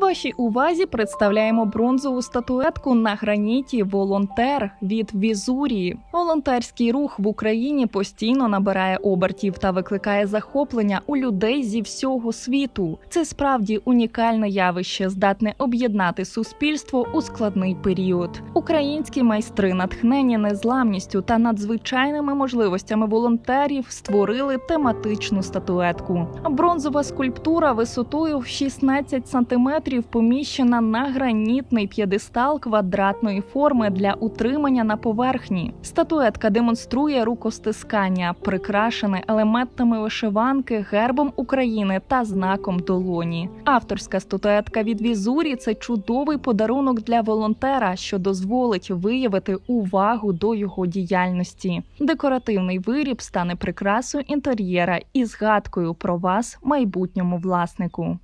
Вашій увазі представляємо бронзову статуетку на граніті Волонтер від Візурії. Волонтерський рух в Україні постійно набирає обертів та викликає захоплення у людей зі всього світу. Це справді унікальне явище, здатне об'єднати суспільство у складний період. Українські майстри, натхнені незламністю та надзвичайними можливостями волонтерів, створили тематичну статуетку. Бронзова скульптура висотою в 16 сантиметрів поміщена на гранітний п'єдестал квадратної форми для утримання на поверхні. Статуетка демонструє рукостискання, прикрашене елементами вишиванки, гербом України та знаком долоні. Авторська статуетка від Візурі це чудовий подарунок для волонтера, що дозволить виявити увагу до його діяльності. Декоративний виріб стане прикрасою інтер'єра і згадкою про вас, майбутньому власнику.